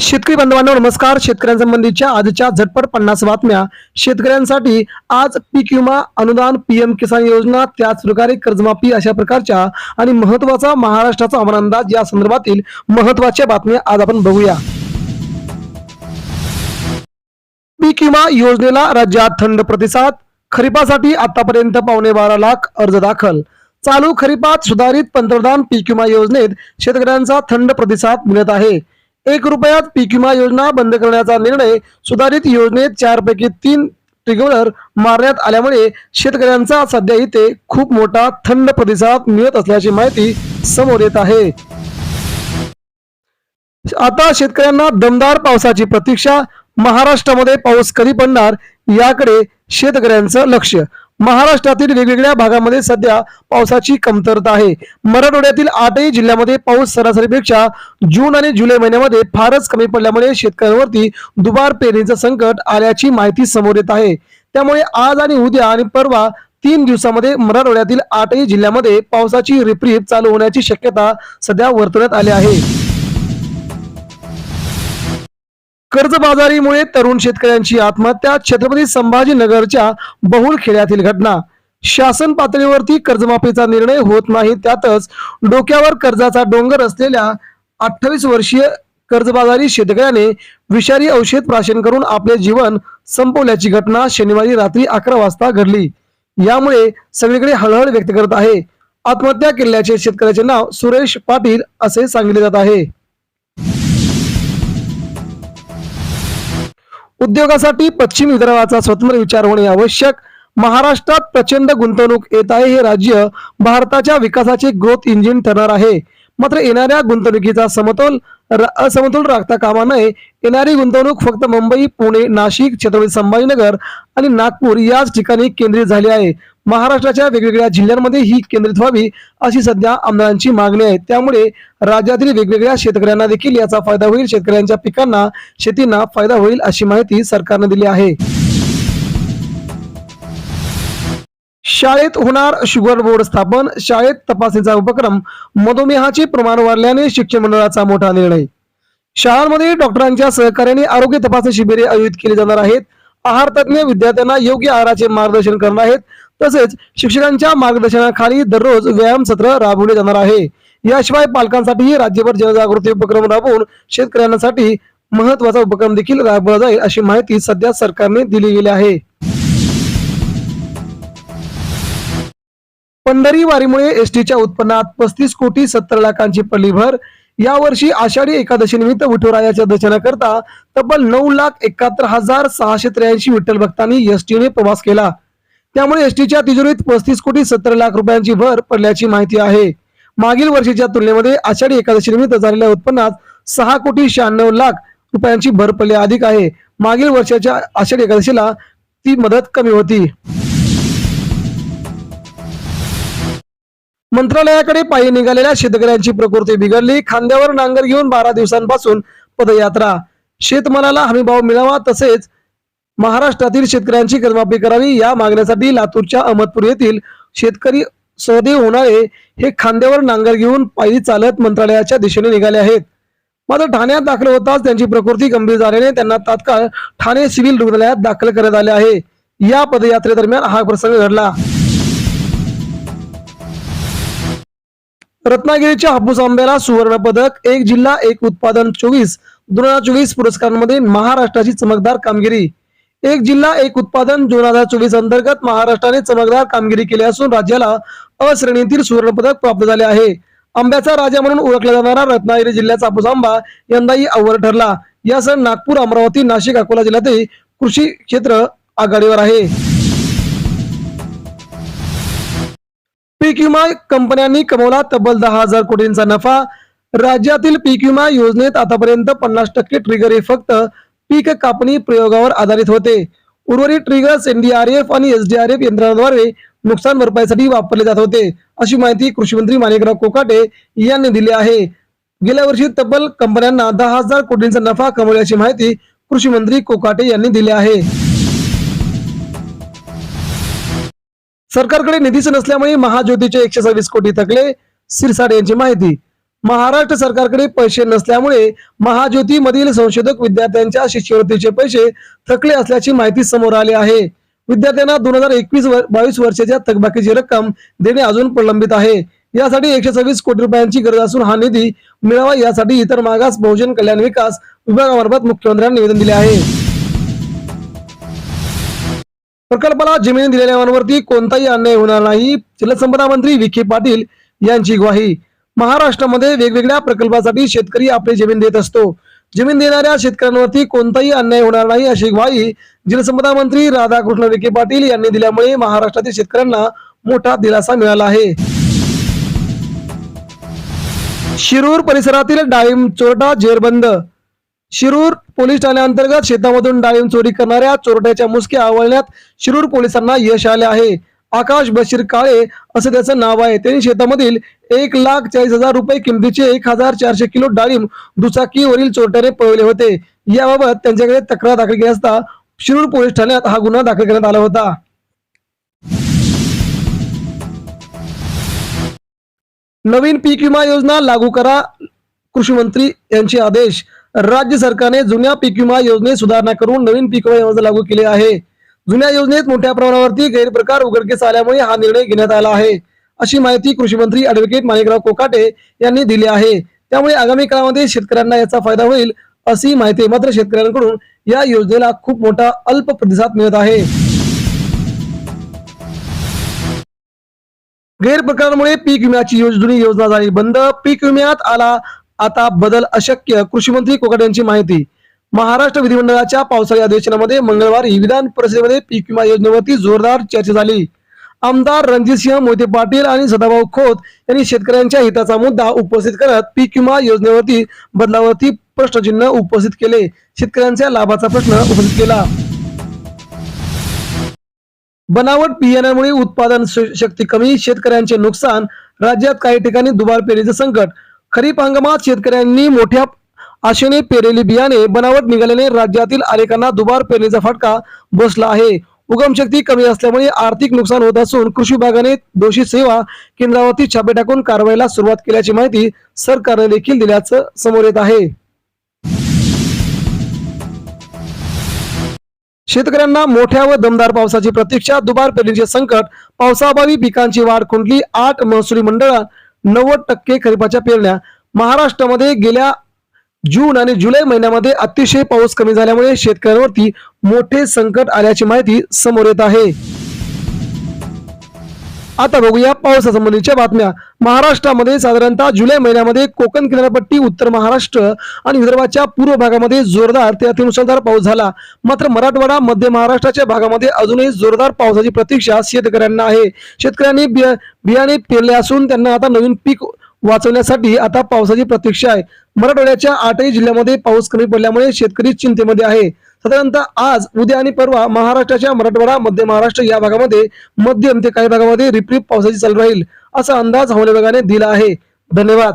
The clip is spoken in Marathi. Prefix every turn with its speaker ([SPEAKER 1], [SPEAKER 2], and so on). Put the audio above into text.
[SPEAKER 1] शेतकरी बांधवांना नमस्कार. शेतकऱ्यांसंबंधीच्या आजच्या झटपट पन्नास बातम्या. शेतकऱ्यांसाठी आज पीक विमा अनुदान पीएम किसान योजना त्याच प्रकारे कर्जमाफी अशा प्रकारच्या आणि महत्त्वाचा महाराष्ट्राचा हवामान अंदाज या संदर्भातील महत्त्वाच्या बातम्या आज आपण बघूया. पीक विमा योजनेला राज्यात थंड प्रतिसाद. खरीपासाठी आतापर्यंत पावणे बारा लाख अर्ज दाखल. चालू खरीपात सुधारित पंतप्रधान पीक विमा योजनेत शेतकऱ्यांचा थंड प्रतिसाद मिळत आहे. एक रुपयात पीक विमा योजना बंद करण्याचा निर्णय सुधारित योजनेत चार पैकी तीन ट्रिगरवर मारण्यात आल्यामुळे शेतकऱ्यांचा सध्या इथे खूप मोठा थंड प्रतिसाद मिळत असल्याची माहिती समोर येत आहे. आता शेतकऱ्यांना दमदार पावसाची प्रतीक्षा महाराष्ट्रामध्ये पाऊस कधी पडणार याकडे शेतकऱ्यांचं लक्ष. महाराष्ट्रातील वेगवेगळ्या भागामध्ये सध्या पावसाची कमतरता आहे. मराठवाड्यातील आठही जिल्ह्यामध्ये पाऊस सरासरीपेक्षा जून आणि जुलै महिन्यामध्ये फारच कमी पडल्यामुळे शेतकऱ्यांवरती दुबार पेरणीचं संकट आल्याची माहिती समोर येत आहे. त्यामुळे आज आणि उद्या आणि परवा तीन दिवसामध्ये मराठवाड्यातील आठही जिल्ह्यामध्ये पावसाची रिपरिप चालू होण्याची शक्यता सध्या वर्तवण्यात आली आहे. कर्जबाजारीमुळे तरुण शेतकऱ्यांची आत्महत्या छत्रपती संभाजीनगरच्या बहुल खेड्यातील घटना. शासन पातळीवरती कर्जमाफीचा निर्णय होत नाही त्यातच डोक्यावर कर्जाचा डोंगर असलेल्या अठ्ठावीस वर्षीय कर्जबाजारी शेतकऱ्याने विषारी औषध प्राशन करून आपले जीवन संपवल्याची घटना शनिवारी रात्री अकरा वाजता घडली. यामुळे सगळीकडे हळहळ व्यक्त करत आहे. आत्महत्या केल्याचे शेतकऱ्याचे नाव सुरेश पाटील असे सांगितले जात आहे. उद्योगासाठी पश्चिम विदर्भाचा स्वतंत्र विचार होणे आवश्यक. महाराष्ट्रात प्रचंड गुंतवणूक येत आहे हे राज्य भारताच्या विकासाचे ग्रोथ इंजिन ठरणार आहे. मात्र येणाऱ्या गुंतवणुकीचा समतोल असमतोल राखता कामा नये. येणारी गुंतवणूक फक्त मुंबई पुणे नाशिक छत्रपती संभाजीनगर आणि नागपूर याच ठिकाणी केंद्रित झाली आहे. महाराष्ट्राच्या वेगवेगळ्या जिल्ह्यांमध्ये ही केंद्रित व्हावी अशी सध्या आमदारांची मागणी आहे. त्यामुळे राज्यातील वेगवेगळ्या शेतकऱ्यांना देखील याचा फायदा होईल. शेतकऱ्यांच्या पिकांना शेतींना फायदा होईल अशी माहिती सरकारने दिली आहे. शाळेत होणार शुगर बोर्ड स्थापन शाळेत तपासणीचा उपक्रम मधुमेहाचे प्रमाण वाढल्याने शिक्षण मंडळाचा मोठा निर्णय. शाळांमध्ये डॉक्टरांच्या सहकार्याने आरोग्य तपासणी शिबिरे आयोजित केली जाणार आहेत. आहार तज्ञ विद्यार्थ्यांना योग्य आहाराचे मार्गदर्शन करणार आहेत. तसेच शिक्षकांच्या मार्गदर्शनाखाली दररोज व्यायाम सत्र राबवले जाणार आहे. याशिवाय पालकांसाठीही राज्यभर जनजागृती उपक्रम राबवून शेतकऱ्यांसाठी महत्त्वाचा उपक्रम देखील राबवला जाईल अशी माहिती सध्या सरकारने दिली गेली आहे. पंढरी वारीमुळे एसटीच्या उत्पन्नात पस्तीस कोटी सत्तर लाखांची पडली भर यावर्षी आषाढी एकादशी निमित्त विठुरायाच्या दर्शनाकरता तब्बल नऊ लाख एकाहत्तर हजार सहाशे त्र्याऐंशी विठ्ठल भक्तांनी एसटीने प्रवास केला. त्यामुळे एसटीच्या तिजोरीत पस्तीस कोटी सत्तर लाख रुपयांची भर पडल्याची माहिती आहे. मागील वर्षीच्या तुलनेमध्ये आषाढी एकादशी निमित्त झालेल्या उत्पन्नात सहा कोटी शहाण्णव लाख रुपयांची भर पडली अधिक आहे. मागील वर्षाच्या आषाढी एकादशीला ती मदत कमी होती. मंत्रालयाकडे पायी निघालेल्या शेतकऱ्यांची प्रकृती बिघडली. खांद्यावर नांगर घेऊन बारा दिवसांपासून पदयात्रा. शेतमालाला हमीभाव मिळावा तसेच महाराष्ट्रातील शेतकऱ्यांची कर्जमाफी करावी या मागण्यासाठी लातूरच्या अहमदपूर येथील शेतकरी सहदेव होणारे हे खांद्यावर नांगर घेऊन पायी चालत मंत्रालयाच्या दिशेने निघाले आहेत. मात्र ठाण्यात दाखल होताच त्यांची प्रकृती गंभीर झाल्याने त्यांना तात्काळ ठाणे सिव्हिल रुग्णालयात दाखल करण्यात आले आहे. या पदयात्रेदरम्यान हा प्रसंग घडला. रत्नागिरीच्या हापूस आंब्याला सुवर्ण पदक एक जिल्हा एक उत्पादन चोवीस दोन हजार चोवीस पुरस्कारांमध्ये महाराष्ट्राची चमकदार कामगिरी. एक जिल्हा एक उत्पादन दोन हजार चोवीस अंतर्गत महाराष्ट्राने चमकदार कामगिरी केली असून राज्याला अ श्रेणीतील सुवर्ण पदक प्राप्त झाले आहे. आंब्याचा राजा म्हणून ओळखला जाणारा रत्नागिरी जिल्ह्याचा हापूस आंबा यंदाही अव्वल ठरला. या सण नागपूर अमरावती नाशिक अकोला जिल्ह्यातही कृषी क्षेत्र आघाडीवर आहे. पीक विमा कंपन्यांनी कमवला तब्बल दहा हजार कोटींचा नफा. राज्यातील पीक विमा योजनेत आतापर्यंत पन्नास टक्के ट्रिगर हे फक्त पीक कापणी प्रयोगावर आधारित होते. उर्वरित ट्रिगर्स एनडीआरएफ आणि एसडीआरएफ यंत्रणाद्वारे नुकसान भरपाईसाठी वापरले जात होते. अशी माहिती कृषी मंत्री माणिकराव कोकाटे यांनी दिली आहे. गेल्या वर्षी तब्बल कंपन्यांना दहा हजार कोटींचा नफा कमवल्याची माहिती कृषी मंत्री कोकाटे यांनी दिली आहे. सरकारकडे निधीच नसल्यामुळे महाज्योतीचे एकशे सव्वीस कोटी थकले सिरसाट यांची माहिती. महाराष्ट्र सरकारकडे पैसे नसल्यामुळे महाज्योती मधील संशोधक विद्यार्थ्यांच्या शिष्यवृत्तीचे पैसे थकले असल्याची माहिती समोर आली आहे. विद्यार्थ्यांना दोन हजार एकवीस बावीस वर्षाच्या थकबाकीची रक्कम देणे अजून प्रलंबित आहे. यासाठी एकशे सव्वीस कोटी रुपयांची गरज असून हा निधी मिळावा यासाठी इतर मागास बहुजन कल्याण विकास विभागामार्फत मुख्यमंत्र्यांनी निवेदन दिले आहे. प्रकल्पाला जमिनी दिलेल्यावरती कोणताही अन्याय होणार नाही. जलसंपदा मंत्री विखे पाटील यांची ग्वाही. महाराष्ट्रामध्ये वेगवेगळ्या प्रकल्पासाठी शेतकरी आपली जमीन देत असतो. जमीन देणाऱ्या शेतकऱ्यांवरती कोणताही अन्याय होणार नाही अशी ग्वाही जलसंपदा मंत्री राधाकृष्ण विखे पाटील यांनी दिल्यामुळे महाराष्ट्रातील शेतकऱ्यांना मोठा दिलासा मिळाला आहे. शिरूर परिसरातील डाळिंब चोरटा जेरबंद शिरूर पोलीस ठाण्याअंतर्गत शेतामधून डाळिंब चोरी करणाऱ्या चोरट्याच्या मुसक्या आवळण्यात शिरूर पोलिसांना यश आले आहे. आकाश बशीर काळे असं त्याचं नाव आहे. त्यांनी शेतामधील एक लाख चाळीस हजार रुपये किमतीचे एक हजार चारशे किलो डाळिंब दुचाकीवरील चोरट्याने पळवले होते. याबाबत त्यांच्याकडे तक्रार दाखल केली असता शिरूर पोलीस ठाण्यात हा गुन्हा दाखल करण्यात आला होता. नवीन पीक विमा योजना लागू करा कृषी मंत्री यांचे आदेश. राज्य सरकारने जुन्या पीक विमा योजनेत सुधारणा करून नवीन पीक विमा योजना लागू केली आहे. जुन्या योजनेत मोठ्या प्रमाणावरती गैरप्रकार उघडकीस आल्यामुळे हा निर्णय घेण्यात आला आहे. अशी माहिती कृषी मंत्री अॅडव्होकेट माणिकराव कोकाटे यांनी दिली आहे. त्यामुळे आगामी काळामध्ये शेतकऱ्यांना याचा फायदा होईल अशी माहिती मात्र शेतकऱ्यांकडून या योजनेला खूप मोठा अल्प प्रतिसाद मिळत आहे. गैरप्रकारामुळे पीक विम्याची जुनी योजना झाली बंद. पीक विम्यात आला आता बदल अशक्य. कृषी मंत्री कोकाटे यांची माहिती. महाराष्ट्र विधिमंडळाच्या पावसाळी अधिवेशनामध्ये मंगळवारी विधान परिषदेमध्ये पीक विमा योजनेवरती जोरदार चर्चा झाली. आमदार रणजितसिंह मोहिते पाटील आणि सदाभाऊ खोत यांनी शेतकऱ्यांच्या हिताचा मुद्दा उपस्थित करत पीक विमा योजनेवरती बदलावरती प्रश्नचिन्ह उपस्थित केले. शेतकऱ्यांच्या लाभाचा प्रश्न उपस्थित केला. बनावट बियाण्यामुळे उत्पादन शक्ती कमी शेतकऱ्यांचे नुकसान राज्यात काही ठिकाणी दुबार पेरणीचे संकट. खरीप हंगामात शेतकऱ्यांनी मोठ्या आशेने पेरेली बियाणे बनावट निघाल्याने राज्यातील अनेकांना दुबार पेरणीचा फटका बसला आहे. उगम शक्ती कमी असल्यामुळे आर्थिक नुकसान होत असून कृषी विभागाने दोषी सेवा केंद्रावरती छापे टाकून कारवाईला सुरुवात केल्याची माहिती सरकारने देखील दिल्याचं समोर येत आहे. शेतकऱ्यांना मोठ्या व दमदार पावसाची प्रतीक्षा दुबार पेरणीचे संकट पावसाअभावी पिकांची वाढ खुंटली आठ महसुली मंडळात नव्वद टक्के खरीपाच्या पेरण्या महाराष्ट्रामध्ये गेल्या जून आणि जुलै महिन्यामध्ये अतिशय पाऊस कमी झाल्यामुळे शेतकऱ्यांवरती मोठे संकट आल्याची माहिती समोर येत आहे. आता बघूया पावसासंबंधीच्या बातम्या. महाराष्ट्रामध्ये साधारणतः जुलै महिन्यामध्ये कोकण किनारपट्टी उत्तर महाराष्ट्र आणि विदर्भाच्या पूर्व भागामध्ये जोरदार ते अतिमुसळधार पाऊस झाला. मात्र मराठवाडा मध्य महाराष्ट्राच्या भागामध्ये अजूनही जोरदार पावसाची प्रतीक्षा शेतकऱ्यांना आहे. शेतकऱ्यांनी बिया बियाणे पेरले असून त्यांना आता नवीन पीक वाचवण्यासाठी आता पावसाची प्रतीक्षा आहे. मराठवाड्याच्या आठही जिल्ह्यामध्ये पाऊस कमी पडल्यामुळे शेतकरी चिंतेमध्ये आहे. साधारणतः आज उद्या आणि परवा महाराष्ट्राच्या मराठवाडा मध्य महाराष्ट्र या भागामध्ये मध्यम ते काही भागामध्ये रिपरिप पावसाची चालू राहील असा अंदाज हवामान विभागाने दिला आहे. धन्यवाद.